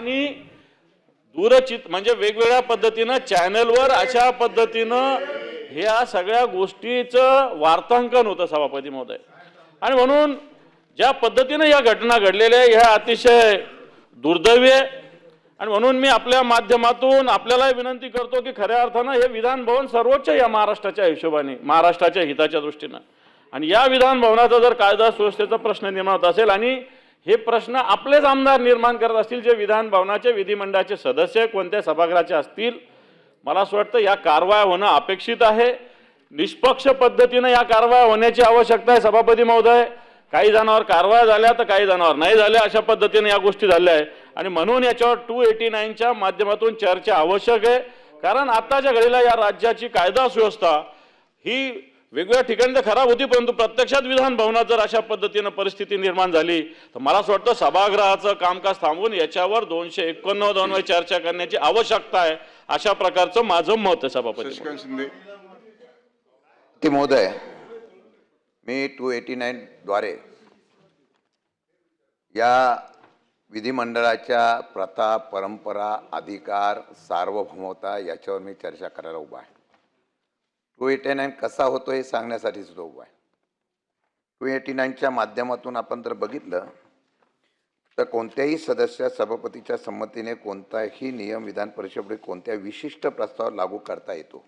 आणि दूरचित म्हणजे वेगवेगळ्या पद्धतीनं चॅनलवर अशा पद्धतीनं ह्या सगळ्या गोष्टीचं वार्तांकन होतं सभापती महोदय. आणि म्हणून ज्या पद्धतीनं या घटना घडलेल्या आहे, ह्या अतिशय दुर्दैवी आहे. आणि म्हणून मी आपल्या माध्यमातून आपल्याला विनंती करतो की खऱ्या अर्थानं हे विधान भवन सर्वोच्च या महाराष्ट्राच्या हिशोबाने महाराष्ट्राच्या हिताच्या दृष्टीनं. आणि या विधान भवनाचा जर कायदा सुव्यवस्थेचा प्रश्न निर्माण होत असेल आणि हे प्रश्न आपलेच आमदार निर्माण करत असतील जे विधान भवनाचे विधिमंडळाचे सदस्य कोणत्या सभागृहाचे असतील मला असं वाटतं या कारवाया होणं अपेक्षित आहे. निष्पक्ष पद्धतीनं या कारवाया होण्याची आवश्यकता आहे सभापती महोदय. काही जणांवर कारवाया झाल्या तर काही जणांवर नाही झाल्या अशा पद्धतीने या गोष्टी झाल्या आहे आणि म्हणून याच्यावर टू एटी नाईनच्या माध्यमातून चर्चा आवश्यक आहे. कारण आत्ताच्या घडीला या राज्याची कायदा सुव्यवस्था ही वेगवेगळ्या ठिकाणी तर खराब होती परंतु प्रत्यक्षात विधान भवनात जर अशा पद्धतीनं परिस्थिती निर्माण झाली तर मला असं वाटतं सभागृहाचं कामकाज थांबवून याच्यावर दोनशे एकोणनव्वद अन्वय चर्चा करण्याची आवश्यकता आहे अशा प्रकारचं माझं मत आहे सभापती ते महोदय मी टू एटी नाईनद्वारे या विधिमंडळाच्या प्रथा परंपरा अधिकार सार्वभौमता याच्यावर मी चर्चा करायला उभा आहे. टू एटी नाईन कसा होतो हे सांगण्यासाठी सुद्धा उभा आहे. टू एटी नाईनच्या माध्यमातून आपण जर बघितलं तर कोणत्याही सदस्य सभापतीच्या संमतीने कोणताही नियम विधान परिषदेपुढे कोणत्या विशिष्ट प्रस्ताव लागू करता येतो?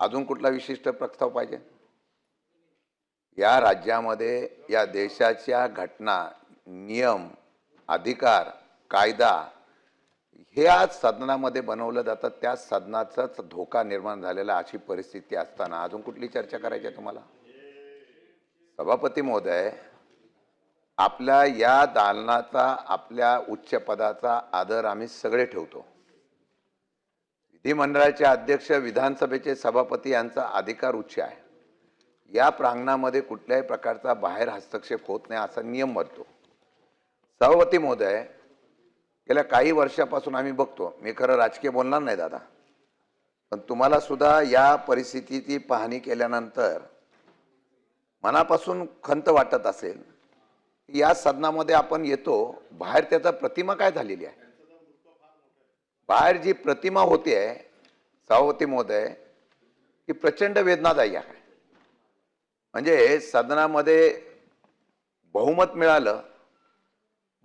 अजून कुठला विशिष्ट प्रस्ताव पाहिजे? या राज्यामध्ये या देशाच्या घटना नियम अधिकार कायदा ह्या सदनामध्ये बनवलं जातं. त्या सदनाचाच धोका निर्माण झालेला अशी परिस्थिती असताना अजून कुठली चर्चा करायची आहे तुम्हाला? सभापती महोदय आपल्या या दालनाचा आपल्या उच्च पदाचा आदर आम्ही सगळे ठेवतो. विधिमंडळाचे अध्यक्ष विधानसभेचे सभापती यांचा अधिकार उच्च आहे. या प्रांगणामध्ये कुठल्याही प्रकारचा बाहेर हस्तक्षेप होत नाही असा नियम बनतो. सभापती महोदय गेल्या काही वर्षापासून आम्ही बघतो. मी खरं राजकीय बोलणार नाही दादा. पण तुम्हाला सुद्धा या परिस्थितीची पाहणी केल्यानंतर मनापासून खंत वाटत असेल या सदनामध्ये आपण येतो बाहेर त्याचा प्रतिमा काय झालेली आहे? बाहेर जी प्रतिमा होते आहे सभापती महोदय ती प्रचंड वेदनादायी आहे. म्हणजे सदनामध्ये बहुमत मिळालं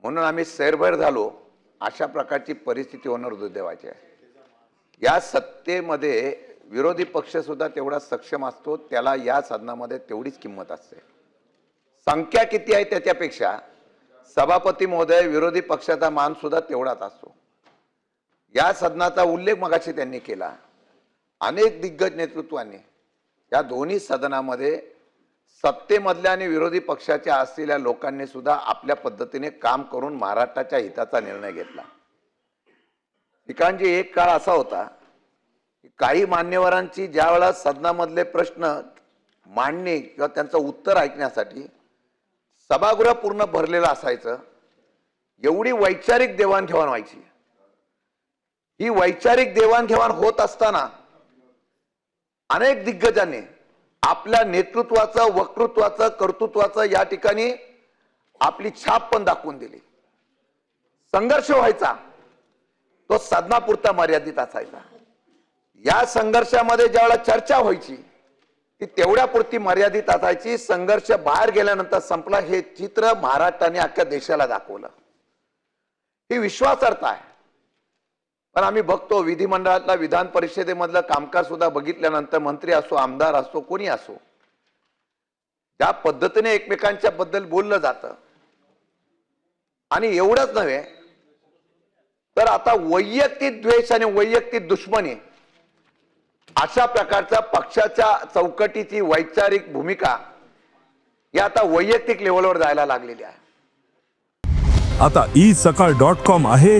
म्हणून आम्ही सैरभैर झालो. अशा प्रकारची परिस्थिती होणार दुर्दैवाची आहे. या सत्तेमध्ये विरोधी पक्षसुद्धा तेवढा सक्षम असतो त्याला या सदनामध्ये तेवढीच किंमत असते. संख्या किती आहे त्याच्यापेक्षा सभापती महोदय विरोधी पक्षाचा मान सुद्धा तेवढाच असतो. या सदनाचा उल्लेख मगाशी त्यांनी केला. अनेक दिग्गज नेतृत्वाने या दोन्ही सदनामध्ये सत्तेमधल्या आणि विरोधी पक्षाच्या असलेल्या लोकांनी सुद्धा आपल्या पद्धतीने काम करून महाराष्ट्राच्या हिताचा निर्णय घेतला. ठिकाणजी एक काळ असा होता की काही मान्यवरांची ज्या वेळा सदनामधले प्रश्न मांडणे किंवा त्यांचं उत्तर ऐकण्यासाठी सभागृह पूर्ण भरलेलं असायचं एवढी वैचारिक देवाणघेवाण व्हायची. ही वैचारिक देवाणघेवाण होत असताना अनेक दिग्गजांनी आपल्या नेतृत्वाचं वक्तृत्वाचं कर्तृत्वाचं या ठिकाणी आपली छाप पण दाखवून दिली. संघर्ष व्हायचा तो सदनापुरता मर्यादित असायचा. या संघर्षामध्ये ज्यावेळेला चर्चा व्हायची ती तेवढ्यापुरती मर्यादित असायची संघर्ष बाहेर गेल्यानंतर संपला हे चित्र महाराष्ट्राने अख्ख्या देशाला दाखवलं. ही विश्वासार्हता आहे. पण आम्ही बघतो विधिमंडळातला विधान परिषदेमधलं कामकाज सुद्धा बघितल्यानंतर मंत्री असो आमदार असो कोणी असो ज्या पद्धतीने एकमेकांच्या बद्दल बोललं जातं. आणि एवढंच नव्हे तर आता वैयक्तिक द्वेष आणि वैयक्तिक दुश्मनी अशा प्रकारच्या पक्षाच्या चौकटीची वैचारिक भूमिका या आता वैयक्तिक लेवलवर जायला लागलेली आहे. आता ई सकाळ डॉट कॉम आहे.